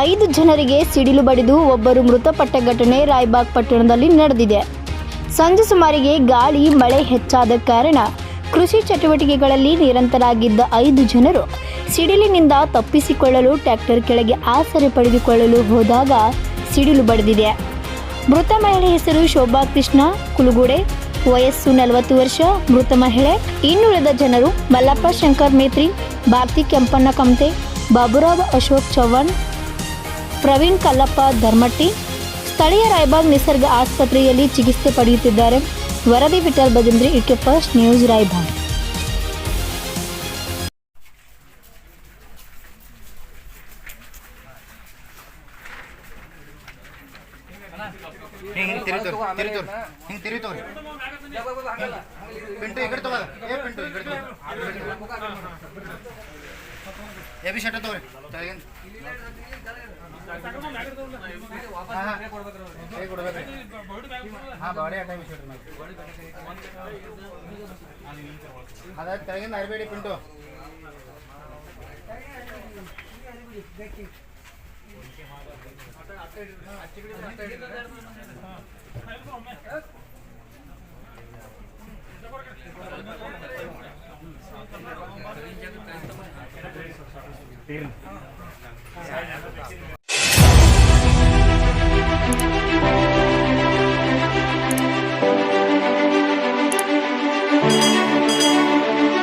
ಐದು ಜನರಿಗೆ ಸಿಡಿಲು ಬಡಿದು ಒಬ್ಬರು ಮೃತಪಟ್ಟ ಘಟನೆ ರಾಯ್ಬಾಗ್ ಪಟ್ಟಣದಲ್ಲಿ ನಡೆದಿದೆ. ಸಂಜೆ ಸುಮಾರಿಗೆ ಗಾಳಿ, ಮಳೆ ಹೆಚ್ಚಾದ ಕಾರಣ ಕೃಷಿ ಚಟುವಟಿಕೆಗಳಲ್ಲಿ ನಿರಂತರಾಗಿದ್ದ ಐದು ಜನರು ಸಿಡಿಲಿನಿಂದ ತಪ್ಪಿಸಿಕೊಳ್ಳಲು ಟ್ರ್ಯಾಕ್ಟರ್ ಕೆಳಗೆ ಆಸರೆ ಪಡೆದುಕೊಳ್ಳಲು ಹೋದಾಗ ಸಿಡಿಲು ಬಡಿದಿದೆ. ಮೃತ ಮಹಿಳೆ ಹೆಸರು ಶೋಭಾ ಕೃಷ್ಣ ಕುಲುಗುಡೆ, ವಯಸ್ಸು ನಲವತ್ತು ವರ್ಷ, ಮೃತ ಮಹಿಳೆ. ಇನ್ನುಳಿದ ಜನರು ಮಲ್ಲಪ್ಪ ಶಂಕರ್ ಮೇತ್ರಿ, ಭಾರತಿ ಕೆಂಪಣ್ಣ ಕಮತೆ ಬಾಬುರಾವ್ ಅಶೋಕ್ ಚವ್ಹಾಣ್ ಪ್ರವೀಣ್ ಕಲ್ಲಪ್ಪ ಧರ್ಮಟ್ಟಿ, ಸ್ಥಳೀಯ ರಾಯಬಾಗ್ ನಿಸರ್ಗ ಆಸ್ಪತ್ರೆಯಲ್ಲಿ ಚಿಕಿತ್ಸೆ ಪಡೆಯುತ್ತಿದ್ದಾರೆ. ವರದಿ ವಿಠಲ್ ಭಜಂದ್ರಿ, ಇಕೆ ಫಸ್ಟ್ ನ್ಯೂಸ್ ರಾಯಬಾಗ್. ಪಿಂಟು ಏ, ಪಿಂಟು ಎ ಬಿ ಶರ್ಟ್ ತಗೋರಿ. ಹಾ, ಬಾಡಿ ಅಟ್ಟ ಬಿ ಶರ್ಟ್ ಅದ ತೆಗಿಂದ ಅರ್ಬೇಡಿ ಪಿಂಟು. Tim.